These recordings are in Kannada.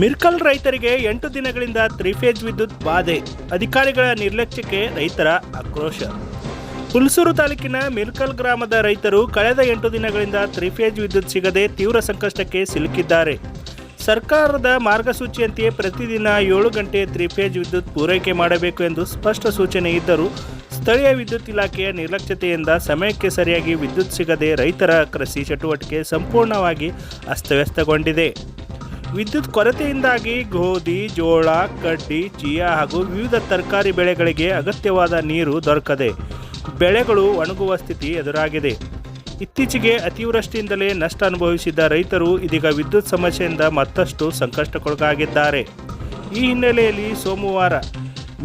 ಮಿರ್ಕಲ್ ರೈತರಿಗೆ ಎಂಟು ದಿನಗಳಿಂದ ತ್ರಿಫೇಜ್ ವಿದ್ಯುತ್ ಬಾಧೆ. ಅಧಿಕಾರಿಗಳ ನಿರ್ಲಕ್ಷ್ಯಕ್ಕೆ ರೈತರ ಆಕ್ರೋಶ. ಹುಲ್ಸೂರು ತಾಲೂಕಿನ ಮಿರ್ಕಲ್ ಗ್ರಾಮದ ರೈತರು ಕಳೆದ ಎಂಟು ದಿನಗಳಿಂದ ತ್ರಿಫೇಜ್ ವಿದ್ಯುತ್ ಸಿಗದೆ ತೀವ್ರ ಸಂಕಷ್ಟಕ್ಕೆ ಸಿಲುಕಿದ್ದಾರೆ. ಸರ್ಕಾರದ ಮಾರ್ಗಸೂಚಿಯಂತೆಯೇ ಪ್ರತಿದಿನ ಏಳು ಗಂಟೆ ತ್ರಿಫೇಜ್ ವಿದ್ಯುತ್ ಪೂರೈಕೆ ಮಾಡಬೇಕು ಎಂದು ಸ್ಪಷ್ಟ ಸೂಚನೆ ಇದ್ದರೂ ಸ್ಥಳೀಯ ವಿದ್ಯುತ್ ಇಲಾಖೆಯ ನಿರ್ಲಕ್ಷ್ಯತೆಯಿಂದ ಸಮಯಕ್ಕೆ ಸರಿಯಾಗಿ ವಿದ್ಯುತ್ ಸಿಗದೆ ರೈತರ ಕೃಷಿ ಚಟುವಟಿಕೆ ಸಂಪೂರ್ಣವಾಗಿ ಅಸ್ತವ್ಯಸ್ತಗೊಂಡಿದೆ. ವಿದ್ಯುತ್ ಕೊರತೆಯಿಂದಾಗಿ ಗೋಧಿ, ಜೋಳ, ಕಡ್ಡಿ, ಚಿಯಾ ಹಾಗೂ ವಿವಿಧ ತರಕಾರಿ ಬೆಳೆಗಳಿಗೆ ಅಗತ್ಯವಾದ ನೀರು ದೊರಕದೆ ಬೆಳೆಗಳು ಒಣಗುವ ಸ್ಥಿತಿ ಎದುರಾಗಿದೆ. ಇತ್ತೀಚೆಗೆ ಅತಿವೃಷ್ಟಿಯಿಂದಲೇ ನಷ್ಟ ಅನುಭವಿಸಿದ್ದ ರೈತರು ಇದೀಗ ವಿದ್ಯುತ್ ಸಮಸ್ಯೆಯಿಂದ ಮತ್ತಷ್ಟು ಸಂಕಷ್ಟಕ್ಕೊಳಗಾಗಿದ್ದಾರೆ. ಈ ಹಿನ್ನೆಲೆಯಲ್ಲಿ ಸೋಮವಾರ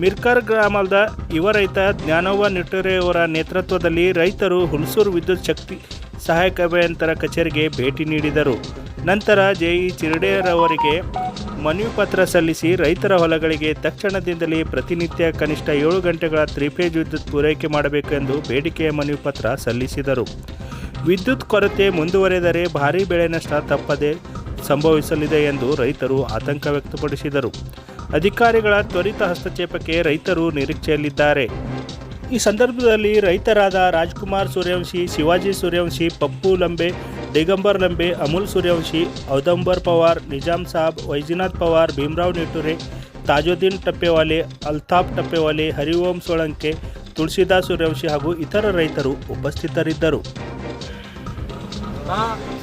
ಮಿರ್ಕರ್ ಗ್ರಾಮದ ಯುವ ರೈತ ಜ್ಞಾನವ್ವ ನಿಟ್ಟರೆಯವರ ನೇತೃತ್ವದಲ್ಲಿ ರೈತರು ಹುಣಸೂರು ವಿದ್ಯುತ್ ಶಕ್ತಿ ಸಹಾಯಕ ಅಭಿಯಂತರ ಕಚೇರಿಗೆ ಭೇಟಿ ನೀಡಿದರು. ನಂತರ ಜೆಇ ಚಿರಡೇರವರಿಗೆ ಮನವಿ ಪತ್ರ ಸಲ್ಲಿಸಿ ರೈತರ ಹೊಲಗಳಿಗೆ ತಕ್ಷಣದಿಂದಲೇ ಪ್ರತಿನಿತ್ಯ ಕನಿಷ್ಠ ಏಳು ಗಂಟೆಗಳ ತ್ರಿಫೇಜ್ ವಿದ್ಯುತ್ ಪೂರೈಕೆ ಮಾಡಬೇಕೆಂದು ಬೇಡಿಕೆಯ ಮನವಿ ಪತ್ರ ಸಲ್ಲಿಸಿದರು. ವಿದ್ಯುತ್ ಕೊರತೆ ಮುಂದುವರೆದರೆ ಭಾರೀ ಬೆಳೆ ನಷ್ಟ ತಪ್ಪದೆ ಸಂಭವಿಸಲಿದೆ ಎಂದು ರೈತರು ಆತಂಕ ವ್ಯಕ್ತಪಡಿಸಿದರು. ಅಧಿಕಾರಿಗಳ ತ್ವರಿತ ಹಸ್ತಕ್ಷೇಪಕ್ಕೆ ರೈತರು ನಿರೀಕ್ಷೆಯಲ್ಲಿದ್ದಾರೆ. ಈ ಸಂದರ್ಭದಲ್ಲಿ ರೈತರಾದ ರಾಜ್ಕುಮಾರ್ ಸೂರ್ಯವಂಶಿ, ಶಿವಾಜಿ ಸೂರ್ಯವಂಶಿ, ಪಪ್ಪು ಲಂಬೆ ದಿಗಂಬರ್ ಲಂಬೆ, ಅಮೂಲ್ ಸೂರ್ಯವಂಶಿ, ಔದಂಬರ್ ಪವಾರ್ ನಿಜಾಮ್ ಸಾಬ್, ವೈಜಿನಾಥ್ ಪವಾರ್, ಭೀಮರಾವ್ ನೇಟುರೆ ತಾಜುದ್ದೀನ್ ಟಪ್ಪೆವಾಲೆ, ಅಲ್ತಾಫ್ ಟಪ್ಪೆವಾಲೆ, ಹರಿಓಂ ಸೋಳಂಕೆ, ತುಳಸಿದಾಸ್ ಸೂರ್ಯವಂಶಿ ಹಾಗೂ ಇತರ ರೈತರು ಉಪಸ್ಥಿತರಿದ್ದರು.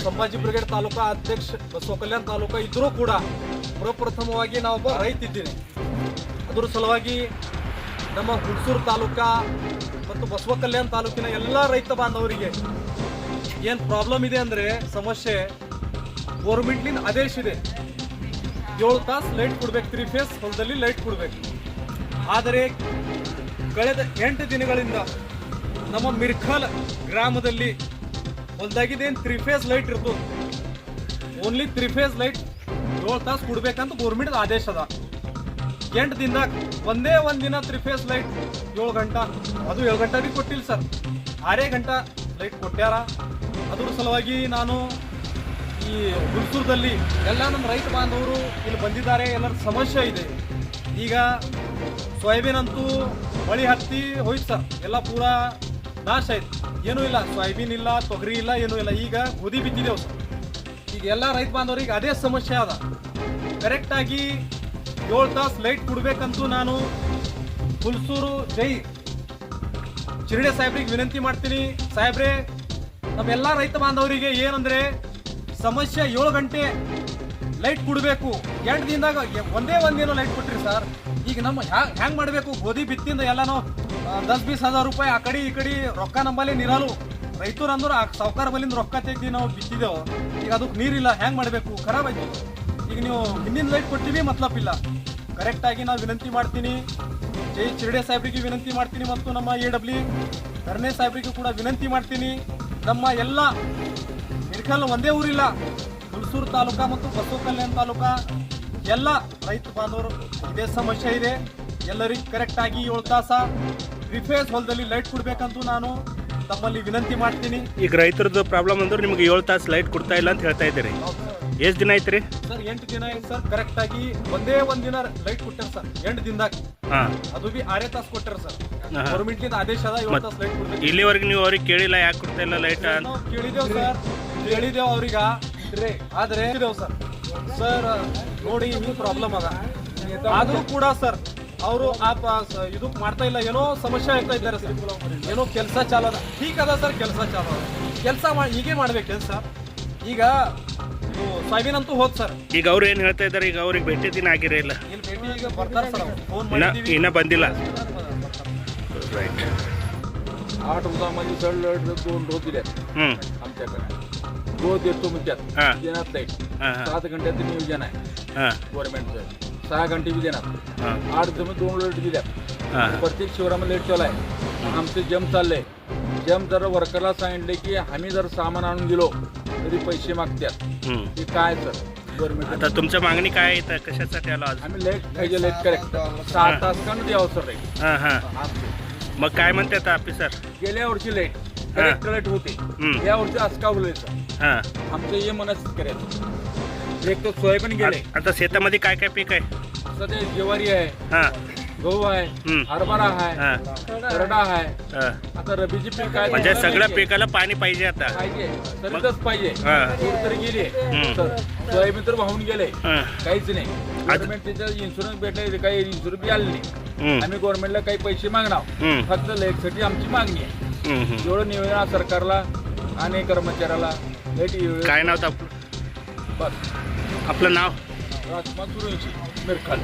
ಸಂಭಾಜಿ ಬ್ರಿಗೇಡ್ ತಾಲೂಕಾ ಅಧ್ಯಕ್ಷ ಬಸವ ಕಲ್ಯಾಣ ತಾಲೂಕಾ ಇದ್ರೂ ಕೂಡ ಪ್ರಪ್ರಥಮವಾಗಿ ನಾವೊಬ್ಬ ರೈತ ಇದ್ದೀನಿ ಅದರ ಸಲುವಾಗಿ ನಮ್ಮ ಹುಣಸೂರು ತಾಲೂಕಾ ಮತ್ತು ಬಸವ ಕಲ್ಯಾಣ ತಾಲೂಕಿನ ಎಲ್ಲ ರೈತ ಬಾಂಧವರಿಗೆ ಏನು ಪ್ರಾಬ್ಲಮ್ ಇದೆ ಅಂದರೆ ಸಮಸ್ಯೆ ಗೋರ್ಮೆಂಟ್ಲಿನ ಆದೇಶ ಇದೆ ಏಳು ತಾಸು ಲೈಟ್ ಕೊಡ್ಬೇಕು ತ್ರೀ ಫೇಸ್ ಹೊಲದಲ್ಲಿ ಲೈಟ್ ಕೊಡಬೇಕು. ಆದರೆ ಕಳೆದ ಎಂಟು ದಿನಗಳಿಂದ ನಮ್ಮ ಮಿರ್ಖಲ್ ಗ್ರಾಮದಲ್ಲಿ ಹೊಲದಾಗಿದ್ದೇನು ತ್ರೀ ಫೇಸ್ ಲೈಟ್ ಇರ್ತದೆ. ಓನ್ಲಿ ತ್ರೀ ಫೇಸ್ ಲೈಟ್ ಏಳು ತಾಸು ಕೊಡ್ಬೇಕಂತ ಗೋರ್ಮೆಂಟ್ ಆದೇಶ ಅದ. ಎಂಟು ದಿನದಾಗ ಒಂದೇ ಒಂದು ದಿನ ತ್ರೀ ಫೇಸ್ ಲೈಟ್ ಏಳು ಗಂಟೆ, ಅದು ಏಳು ಗಂಟೆ ಕೊಟ್ಟಿಲ್ಲ ಸರ್ ಆರೇ ಗಂಟೆ ಲೈಟ್ ಕೊಟ್ಟ್ಯಾರ ಅದ್ರ ಸಲುವಾಗಿ ನಾನು ಈ ಹುಲ್ಸೂರದಲ್ಲಿ ಎಲ್ಲ ನಮ್ಮ ರೈತ ಬಾಂಧವರು ಇಲ್ಲಿ ಬಂದಿದ್ದಾರೆ. ಎಲ್ಲರ ಸಮಸ್ಯೆ ಇದೆ. ಈಗ ಸೋಯಾಬೀನ್ ಅಂತೂ ಮಳಿ ಹತ್ತಿ ಹೋಯ್ತು ಸರ್. ಎಲ್ಲ ಪೂರ ನಾಶ ಆಯ್ತು. ಏನೂ ಇಲ್ಲ. ಸೋಯಾಬೀನ್ ಇಲ್ಲ, ತೊಗರಿ ಇಲ್ಲ, ಏನೂ ಇಲ್ಲ. ಈಗ ಗೋಧಿ ಬಿದ್ದಿದ್ದೇವೆ ಸರ್ ಈಗ ಎಲ್ಲ ರೈತ ಬಾಂಧವರಿಗೆ ಅದೇ ಸಮಸ್ಯೆ ಅದ ಕರೆಕ್ಟಾಗಿ ಏಳು ತಾಸು ಲೈಟ್ ಕೊಡ್ಬೇಕಂತೂ ನಾನು ಹುಲ್ಸೂರು ಜೈ. ಚಿರಡೆ ಸಾಹೇಬ್ರಿಗೆ ವಿನಂತಿ ಮಾಡ್ತೀನಿ. ಸಾಹೇಬ್ರೆ ನಮ್ಮೆಲ್ಲ ರೈತ ಬಾಂಧವರಿಗೆ ಏನಂದ್ರೆ ಸಮಸ್ಯೆ ಏಳು ಗಂಟೆ ಲೈಟ್ ಕೊಡಬೇಕು. ಎಂಟು ದಿನದಾಗ ಒಂದೇ ಒಂದೇನೋ ಲೈಟ್ ಕೊಟ್ಟಿರಿ ಸರ್ ಈಗ ನಮ್ಮ ಹ್ಯಾಂಗ್ ಮಾಡಬೇಕು? ಗೋಧಿ ಬಿತ್ತಿಂದ ಎಲ್ಲಾನು ದಸ್ ಬೀಸ್ ಹಜಾರ್ ರೂಪಾಯಿ ಆ ಕಡೆ ಈ ಕಡೆ ರೊಕ್ಕ ನಂಬಲ್ಲಿ ನೀರಲು. ರೈತರು ಅಂದ್ರೆ ಆ ಸಾವುಕಾರ ಬಲ್ಲಿಂದ ರೊಕ್ಕ ತೆಗ್ದು ನಾವು ಬಿತ್ತಿದೆವು ಈಗ ಅದಕ್ಕೆ ನೀರಿಲ್ಲ, ಹ್ಯಾಂಗ್ ಮಾಡಬೇಕು? ಖರಾಬ್ ಆಯ್ತು. ಈಗ ನೀವು ಹಿಂದಿನ ಲೈಟ್ ಕೊಟ್ಟಿವಿ ಇಲ್ಲ. ಕರೆಕ್ಟಾಗಿ ನಾವು ವಿನಂತಿ ಮಾಡ್ತೀನಿ. ಜೈ ಚಿರಡೆ ಸಾಹೇಬ್ರಿಗೆ ವಿನಂತಿ ಮಾಡ್ತೀನಿ ಮತ್ತು ನಮ್ಮ ಎ ಡಬ್ಲ್ಯೂ ಧರ್ಣೆ ಸಾಹೇಬ್ರಿಗೂ ಕೂಡ ವಿನಂತಿ ಮಾಡ್ತೀನಿ. ನಮ್ಮ ಎಲ್ಲ ಇರ್ಕಲ್ ಒಂದೇ ಊರಿಲ್ಲ. ಹುಲ್ಸೂರು ತಾಲೂಕಾ ಮತ್ತು ಬಸವ ಕಲ್ಯಾಣ ತಾಲೂಕಾ. ಎಲ್ಲ ರೈತ ಬಾಂಧವರು ಇದೇ ಸಮಸ್ಯೆ ಇದೆ. ಎಲ್ಲರಿಗೂ ಕರೆಕ್ಟ್ ಆಗಿ ಏಳು ತಾಸ ರಿಫೇಸ್ ಹೊಲದಲ್ಲಿ ಲೈಟ್ ಕೊಡ್ಬೇಕಂತೂ ನಾನು ತಮ್ಮಲ್ಲಿ ವಿನಂತಿ ಮಾಡ್ತೀನಿ. ಈಗ ರೈತರದ್ದು ಪ್ರಾಬ್ಲಮ್ ಅಂದ್ರೆ ನಿಮಗೆ ಏಳು ತಾಸು ಲೈಟ್ ಕೊಡ್ತಾ ಇಲ್ಲ ಅಂತ ಹೇಳ್ತಾ ಇದ್ದೀರಿ. ಎಷ್ಟು ದಿನ ಐತ್ರಿ ರೀ? ಸರ್ ಎಂಟು ದಿನ ಆಯ್ತು ಸರ್. ಕರೆಕ್ಟ್ ಆಗಿ ಒಂದೇ ಒಂದ್ ದಿನ ಲೈಟ್ ಕೊಟ್ಟಾರ ಸರ್. ಎಂಟು ದಿನದಾಗ. ಹಾಂ. ಅದು ಬಿ ಆರೇ ತಾಸು ಕೊಟ್ಟಾರ ಸರ್. ಆದೇಶ ಅದ ಏಳು ತಾಸು ಲೈಟ್ ಕೊಡ್ಬೇಕು ಇಲ್ಲಿವರೆಗೆ ನೀವು ಅವ್ರಿಗೆ ಕೇಳಿಲ್ಲ ಯಾಕೆ ಕೊಡ್ತಾ ಇಲ್ಲ ಲೈಟ್ ಅಂತ? ನಾವು ಕೇಳಿದೇವ್ ಸರ್ ಕೇಳಿದೇವ್ ಅವ್ರೀಗ. ಆದ್ರೆ ಸರ್. ಸರ್ ನೋಡಿ ಹಿಂಗ್ ಪ್ರಾಬ್ಲಮ್ ಅದ. ಆದ್ರೂ ಕೂಡ ಸರ್ ಅವರು ಆ ಇದು ಮಾಡ್ತಾ ಇಲ್ಲ ಏನೋ ಸಮಸ್ಯೆ ಆಗ್ತಾ ಇದ್ದಾರೆ ಸರ್. ಏನೋ ಕೆಲಸ ಚಾಲದ ಠೀಕ್ ಅದ ಸರ್ ಕೆಲಸ ಚಾಲು ಕೆಲಸ ಮಾಡಿ ಹೀಗೆ ಮಾಡ್ಬೇಕು ಕೆಲಸ. ಈಗ ಅಂತೂ ಹೋದ್ ಸರ್. ಈಗ ಅವ್ರು ಏನು ಹೇಳ್ತಾ ಇದ್ದಾರೆ ಈಗ ಅವ್ರಿಗೆ ಭೇಟಿ ದಿನ ಆಗಿರೇ ಇಲ್ಲ. ಇಲ್ಲಿ ಭೇಟಿ ಈಗ ಬರ್ತಾರೆ ಸರ್ ಫೋನ್ ಇನ್ನ ಮಾಡಿದ್ದೀವಿ ಇನ್ನ ಬಂದಿಲ್ಲ. राईट. आठ उदामध्ये चढ दोन रोज दिल्यात. आमच्याकडे. रोज देतो म्हणतात. देणार लाइट हां हां. सात घंट्याचं नियोजन आहे. हां. गव्हर्नमेंटचं सहा घंटे बी देणार. आठ जमी दोन लाइट दिल्यात प्रत्येक शिवरामध्ये लाइट चालू आहे. आमचं जम चाललंय. जम जर वर्करला सांगितले की आम्ही जर सामान आणून दिलो तरी पैसे मागतात. हे काय सर? गव्हर्नमेंट आता तुमच्या मागणी काय इथं कशासाठी आलो आज? आम्ही लाइट पाहिजे लाइट करेक्ट. सहा तास का द्यावं सर? हां. मग काय म्हणतात ऑफिसर गेल्या वर्षी लाइट करेक्ट लाइट होती. हम्म. या वर्षी असं का हां. आमचं हे मनस्थित करायचं. एक तर सोयाबीन गेले. आता शेतामध्ये काय काय पीक आहे? सध्या ज्वारी आहे. हां. गहू आहे हम्म. हरभरा आहे करडा आहे हां. आता रबीची पीक आहे म्हणजे सगळ्या. पिकाला पाणी पाहिजे आता पाहिजे तरीच पाहिजे हा. तूर तर गेली हम्म. सोयाबीन तर वाहून गेले हां. काहीच नाही गव्हर्नमेंट त्याच्यात इन्शुरन्स भेटले काही इन्शुरन्स बी आले नाही हम्म. आम्ही गव्हर्नमेंटला काही पैसे मागणार हम्म. फक्त लाईटसाठी आमची मागणी आहे हम्म, हम्म. एवढं निवेदन आहे सरकारला आणि कर्मचाऱ्याला एवढं- काय नाव बस आपलं नाव राजकुमार सुरेश मिरखाल